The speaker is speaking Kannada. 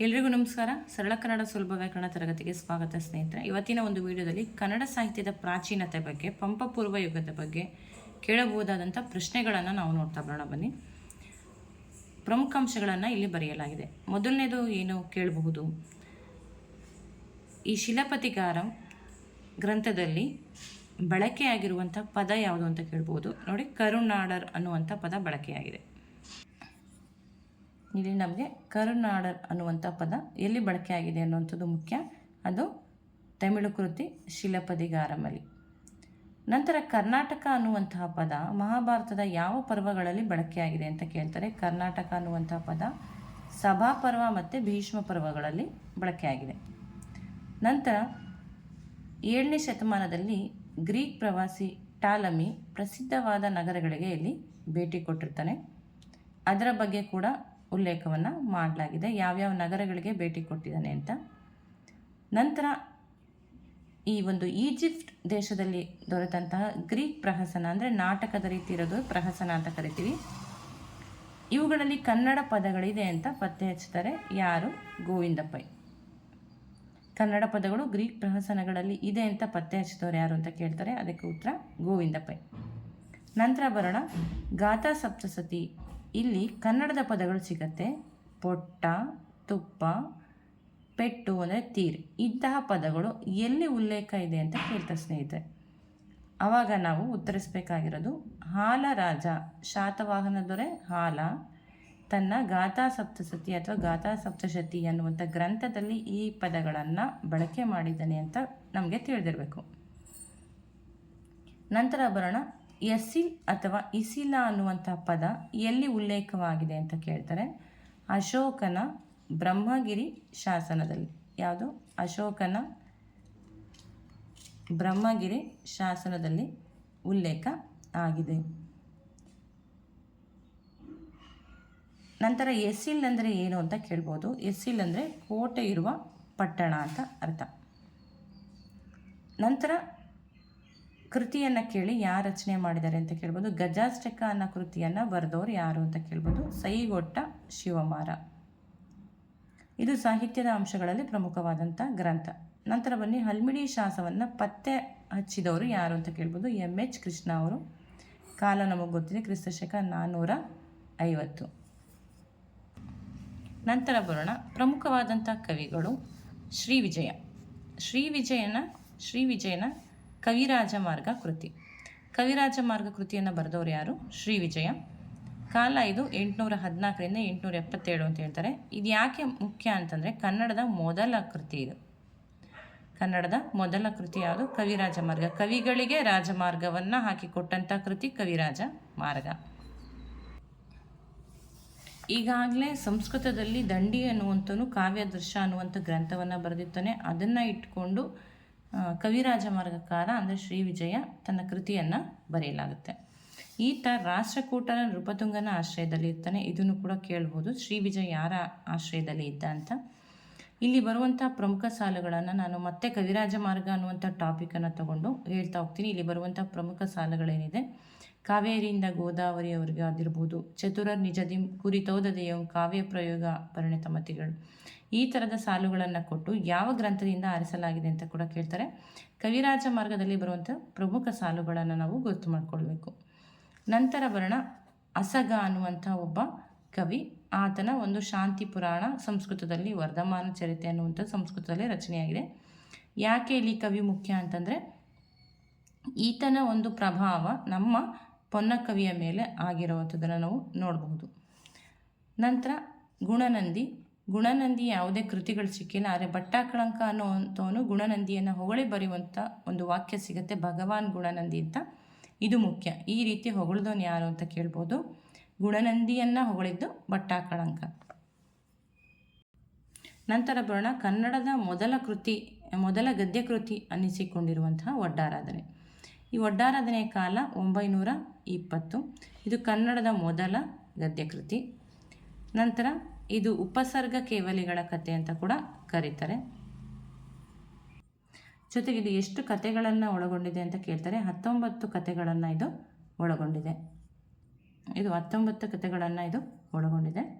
ಎಲ್ರಿಗೂ ನಮಸ್ಕಾರ. ಸರಳ ಕನ್ನಡ ಸುಲಭ ವ್ಯಾಕರಣ ತರಗತಿಗೆ ಸ್ವಾಗತ ಸ್ನೇಹಿತರೆ. ಇವತ್ತಿನ ಒಂದು ವಿಡಿಯೋದಲ್ಲಿ ಕನ್ನಡ ಸಾಹಿತ್ಯದ ಪ್ರಾಚೀನತೆ ಬಗ್ಗೆ, ಪಂಪಪೂರ್ವ ಯುಗದ ಬಗ್ಗೆ ಕೇಳಬಹುದಾದಂಥ ಪ್ರಶ್ನೆಗಳನ್ನು ನಾವು ನೋಡ್ತಾ ಬರೋಣ ಬನ್ನಿ. ಪ್ರಮುಖ ಅಂಶಗಳನ್ನು ಇಲ್ಲಿ ಬರೆಯಲಾಗಿದೆ. ಮೊದಲನೇದು ಏನು ಕೇಳಬಹುದು? ಈ ಶಿಲಪತಿಗಾರ ಗ್ರಂಥದಲ್ಲಿ ಬಳಕೆಯಾಗಿರುವಂಥ ಪದ ಯಾವುದು ಅಂತ ಕೇಳ್ಬೋದು ನೋಡಿ ಕರುಣಾಡರ್ ಅನ್ನುವಂಥ ಪದ ಬಳಕೆಯಾಗಿದೆ. ಇಲ್ಲಿ ನಮಗೆ ಕರುನಾಡರ್ ಅನ್ನುವಂಥ ಪದ ಎಲ್ಲಿ ಬಳಕೆಯಾಗಿದೆ ಅನ್ನುವಂಥದ್ದು ಮುಖ್ಯ. ಅದು ತಮಿಳು ಕೃತಿ ಶಿಲಪದಿಗಾರಮಲಿ ನಂತರ ಕರ್ನಾಟಕ ಅನ್ನುವಂತಹ ಪದ ಮಹಾಭಾರತದ ಯಾವ ಪರ್ವಗಳಲ್ಲಿ ಬಳಕೆಯಾಗಿದೆ ಅಂತ ಕೇಳ್ತಾರೆ. ಕರ್ನಾಟಕ ಅನ್ನುವಂತಹ ಪದ ಸಭಾ ಪರ್ವ ಮತ್ತು ಭೀಷ್ಮ ಪರ್ವಗಳಲ್ಲಿ ಬಳಕೆಯಾಗಿದೆ ನಂತರ ಏಳನೇ ಶತಮಾನದಲ್ಲಿ ಗ್ರೀಕ್ ಪ್ರವಾಸಿ ಟಾಲಮಿ ಪ್ರಸಿದ್ಧವಾದ ನಗರಗಳಿಗೆ ಇಲ್ಲಿ ಭೇಟಿ ಕೊಟ್ಟಿರ್ತಾನೆ. ಅದರ ಬಗ್ಗೆ ಕೂಡ ಉಲ್ಲೇಖವನ್ನು ಮಾಡಲಾಗಿದೆ. ಯಾವ್ಯಾವ ನಗರಗಳಿಗೆ ಭೇಟಿ ಕೊಟ್ಟಿದ್ದಾನೆ ಅಂತ. ನಂತರ ಈ ಒಂದು ಈಜಿಪ್ಟ್ ದೇಶದಲ್ಲಿ ದೊರೆತಂತಹ ಗ್ರೀಕ್ ಪ್ರಹಸನ ಅಂದರೆ ನಾಟಕದ ರೀತಿ ಇರೋದು ಪ್ರಹಸನ ಅಂತ ಕರಿತೀವಿ. ಇವುಗಳಲ್ಲಿ ಕನ್ನಡ ಪದಗಳಿದೆ ಅಂತ ಪತ್ತೆ ಹಚ್ತಾರೆ ಯಾರು? ಗೋವಿಂದ ಕನ್ನಡ ಪದಗಳು ಗ್ರೀಕ್ ಪ್ರಹಸನಗಳಲ್ಲಿ ಇದೆ ಅಂತ ಪತ್ತೆ ಹಚ್ಚಿದವರು ಯಾರು ಅಂತ ಕೇಳ್ತಾರೆ. ಅದಕ್ಕೆ ಉತ್ತರ ಗೋವಿಂದ ನಂತರ ಬರೋಣ. ಗಾಥಾ ಸಪ್ತಸತಿ ಇಲ್ಲಿ ಕನ್ನಡದ ಪದಗಳು ಸಿಗತ್ತೆ. ಪೊಟ್ಟ, ತುಪ್ಪ, ಪೆಟ್ಟು ಅಂದರೆ ತೀರ್. ಇಂತಹ ಪದಗಳು ಎಲ್ಲಿ ಉಲ್ಲೇಖ ಇದೆ ಅಂತ ಕೇಳ್ತಾ ಸ್ನೇಹಿತರೆ. ಆವಾಗ ನಾವು ಉತ್ತರಿಸಬೇಕಾಗಿರೋದು, ಹಾಲ ರಾಜ, ಶಾತವಾಹನ ದೊರೆ ಹಾಲ, ತನ್ನ ಗಾಥಾ ಸಪ್ತಸತಿ ಅಥವಾ ಗಾಥಾ ಸಪ್ತಶತಿ ಅನ್ನುವಂಥ ಗ್ರಂಥದಲ್ಲಿ ಈ ಪದಗಳನ್ನು ಬಳಕೆ ಮಾಡಿದ್ದಾನೆ ಅಂತ ನಮಗೆ ತಿಳಿದಿರಬೇಕು. ನಂತರ ಬರೋಣ ಎಸಿಲ್ ಅಥವಾ ಇಸಿಲ ಅನ್ನುವಂಥ ಪದ ಎಲ್ಲಿ ಉಲ್ಲೇಖವಾಗಿದೆ ಅಂತ ಕೇಳ್ತಾರೆ. ಅಶೋಕನ ಬ್ರಹ್ಮಗಿರಿ ಶಾಸನದಲ್ಲಿ. ಯಾವುದು? ಅಶೋಕನ ಬ್ರಹ್ಮಗಿರಿ ಶಾಸನದಲ್ಲಿ ಉಲ್ಲೇಖ ಆಗಿದೆ. ನಂತರ ಎಸಿಲ್ ಅಂದರೆ ಏನು ಅಂತ ಕೇಳ್ಬೋದು. ಎಸ್ಸಿಲ್ ಅಂದರೆ ಕೋಟೆ ಇರುವ ಪಟ್ಟಣ ಅಂತ ಅರ್ಥ. ನಂತರ ಕೃತಿಯನ್ನು ಕೇಳಿ ಯಾರು ರಚನೆ ಮಾಡಿದ್ದಾರೆ ಅಂತ ಕೇಳ್ಬೋದು. ಗಜಾಷ್ಟಕ ಅನ್ನೋ ಕೃತಿಯನ್ನು ಬರೆದವರು ಯಾರು ಅಂತ ಕೇಳ್ಬೋದು. ಸೈಗೊಟ್ಟ ಶಿವಮಾರ. ಇದು ಸಾಹಿತ್ಯದ ಅಂಶಗಳಲ್ಲಿ ಪ್ರಮುಖವಾದಂಥ ಗ್ರಂಥ. ನಂತರ ಬನ್ನಿ, ಹಲ್ಮಿಡಿ ಶಾಸವನ್ನು ಪತ್ತೆ ಹಚ್ಚಿದವರು ಯಾರು ಅಂತ ಕೇಳ್ಬೋದು. ಎಂ ಎಚ್ ಕೃಷ್ಣ ಅವರು. ಕಾಲ ನಮಗೆ ಗೊತ್ತಿದೆ, ಕ್ರಿಸ್ತಶಕ ನಾನ್ನೂರ ಐವತ್ತು. ನಂತರ ಬರೋಣ ಪ್ರಮುಖವಾದಂಥ ಕವಿಗಳು ಶ್ರೀ ವಿಜಯ. ಶ್ರೀ ವಿಜಯನ ಶ್ರೀ ವಿಜಯನ ಕವಿರಾಜ ಮಾರ್ಗ ಕೃತಿ. ಕವಿರಾಜ ಮಾರ್ಗ ಕೃತಿಯನ್ನು ಬರೆದವರು ಯಾರು? ಶ್ರೀ ವಿಜಯ. ಕಾಲ ಇದು ಎಂಟುನೂರ ಹದಿನಾಲ್ಕರಿಂದ ಎಂಟುನೂರ ಎಪ್ಪತ್ತೇಳು ಅಂತ ಹೇಳ್ತಾರೆ. ಇದು ಯಾಕೆ ಮುಖ್ಯ ಅಂತಂದರೆ ಕನ್ನಡದ ಮೊದಲ ಕೃತಿ ಇದು. ಕನ್ನಡದ ಮೊದಲ ಕೃತಿ ಯಾವುದು? ಕವಿರಾಜ ಮಾರ್ಗ. ಕವಿಗಳಿಗೆ ರಾಜಮಾರ್ಗವನ್ನು ಹಾಕಿಕೊಟ್ಟಂಥ ಕೃತಿ ಕವಿರಾಜ ಮಾರ್ಗ. ಈಗಾಗಲೇ ಸಂಸ್ಕೃತದಲ್ಲಿ ದಂಡಿ ಅನ್ನುವಂಥನು ಕಾವ್ಯದೃಶ್ಯ ಅನ್ನುವಂಥ ಗ್ರಂಥವನ್ನು ಬರೆದಿರ್ತಾನೆ. ಅದನ್ನು ಇಟ್ಕೊಂಡು ಕವಿರಾಜ ಮಾರ್ಗಕಾರ ಅಂದರೆ ಶ್ರೀ ವಿಜಯ ತನ್ನ ಕೃತಿಯನ್ನು ಬರೆಯಲಾಗುತ್ತೆ. ಈತ ರಾಷ್ಟ್ರಕೂಟನ ನೃಪತುಂಗನ ಆಶ್ರಯದಲ್ಲಿ ಇರ್ತಾನೆ ಇದನ್ನು ಕೂಡ ಕೇಳ್ಬೋದು. ಶ್ರೀ ವಿಜಯ ಯಾರ ಆಶ್ರಯದಲ್ಲಿ ಇದ್ದ ಅಂತ. ಇಲ್ಲಿ ಬರುವಂಥ ಪ್ರಮುಖ ಸಾಲುಗಳನ್ನು ನಾನು ಮತ್ತೆ ಕವಿರಾಜ ಮಾರ್ಗ ಅನ್ನುವಂಥ ಟಾಪಿಕನ್ನು ತಗೊಂಡು ಹೇಳ್ತಾ ಹೋಗ್ತೀನಿ. ಇಲ್ಲಿ ಬರುವಂಥ ಪ್ರಮುಖ ಸಾಲುಗಳೇನಿದೆ? ಕಾವೇರಿಯಿಂದ ಗೋದಾವರಿಯವರೆಗೆ ಆಗಿರ್ಬೋದು ಚತುರ ನಿಜದಿಂ ಕುರಿತೋದದೆಯಂ ಕಾವ್ಯ ಪ್ರಯೋಗ ಪರಿಣಿತ ಮತಿಗಳು ಈ ಥರದ ಸಾಲುಗಳನ್ನು ಕೊಟ್ಟು ಯಾವ ಗ್ರಂಥದಿಂದ ಆರಿಸಲಾಗಿದೆ ಅಂತ ಕೂಡ ಕೇಳ್ತಾರೆ. ಕವಿರಾಜ ಮಾರ್ಗದಲ್ಲಿ ಬರುವಂಥ ಪ್ರಮುಖ ಸಾಲುಗಳನ್ನು ನಾವು ಗುರುತು ಮಾಡಿಕೊಳ್ಬೇಕು. ನಂತರ ಬರೋಣ ಅಸಗ ಅನ್ನುವಂಥ ಒಬ್ಬ ಕವಿ ಆತನ ಒಂದು ಶಾಂತಿ ಪುರಾಣ ಸಂಸ್ಕೃತದಲ್ಲಿ, ವರ್ಧಮಾನ ಚರಿತೆ ಅನ್ನುವಂಥ ಸಂಸ್ಕೃತದಲ್ಲಿ ರಚನೆಯಾಗಿದೆ. ಯಾಕೆ ಇಲ್ಲಿ ಕವಿ ಮುಖ್ಯ ಅಂತಂದರೆ, ಈತನ ಒಂದು ಪ್ರಭಾವ ನಮ್ಮ ಪೊನ್ನಕವಿಯ ಮೇಲೆ ಆಗಿರುವಂಥದ್ದನ್ನು ನಾವು ನೋಡಬಹುದು. ನಂತರ ಗುಣನಂದಿ. ಗುಣನಂದಿ ಯಾವುದೇ ಕೃತಿಗಳು ಸಿಕ್ಕಿಲ್ಲ, ಆದರೆ ಭಟ್ಟಾಕಳಂಕ ಅನ್ನುವಂಥವನು ಗುಣನಂದಿಯನ್ನು ಹೊಗಳಿ ಬರೆಯುವಂಥ ಒಂದು ವಾಕ್ಯ ಸಿಗುತ್ತೆ, ಭಗವಾನ್ ಗುಣನಂದಿ ಅಂತ. ಇದು ಮುಖ್ಯ. ಈ ರೀತಿ ಹೊಗಳಿದವನು ಯಾರು ಅಂತ ಕೇಳ್ಬೋದು. ಗುಣನಂದಿಯನ್ನು ಹೊಗಳಿದ್ದು ಭಟ್ಟಾಕಳಂಕ ನಂತರ ಬರೋಣ ಕನ್ನಡದ ಮೊದಲ ಕೃತಿ, ಮೊದಲ ಗದ್ಯ ಕೃತಿ ಅನ್ನಿಸಿಕೊಂಡಿರುವಂತಹ ಒಡ್ಡಾರಾಧನೆ ಈ ಒಡ್ಡಾರಾಧನೆಯ ಕಾಲ ಒಂಬೈನೂರ ಇಪ್ಪತ್ತು. ಇದು ಕನ್ನಡದ ಮೊದಲ ಗದ್ಯ ಕೃತಿ ನಂತರ ಇದು ಉಪಸರ್ಗ ಕೇವಲಿಗಳ ಕಥೆ ಅಂತ ಕೂಡ ಕರೀತಾರೆ. ಜೊತೆಗೆ ಇದು ಎಷ್ಟು ಕಥೆಗಳನ್ನು ಒಳಗೊಂಡಿದೆ ಅಂತ ಕೇಳ್ತಾರೆ. ಹತ್ತೊಂಬತ್ತು ಕಥೆಗಳನ್ನು ಇದು ಒಳಗೊಂಡಿದೆ. ಇದು ಹತ್ತೊಂಬತ್ತು ಕಥೆಗಳನ್ನು ಇದು ಒಳಗೊಂಡಿದೆ.